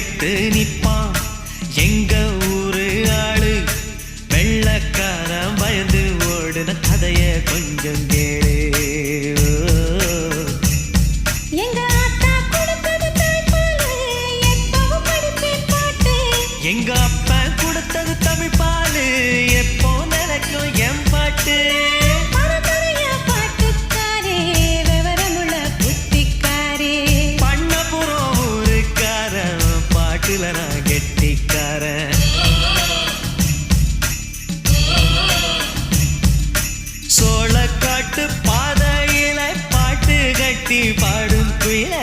எடுத்து நிப்பான் எங்க ஊரு ஆளு? வெள்ளக்காரன் பயந்து ஓடுன கதைய கொஞ்சம் கேளு. எங்க அப்பா கெட்டிக்கார சோழக்காட்டு பாதையில பாட்டு கட்டி பாடும் குயில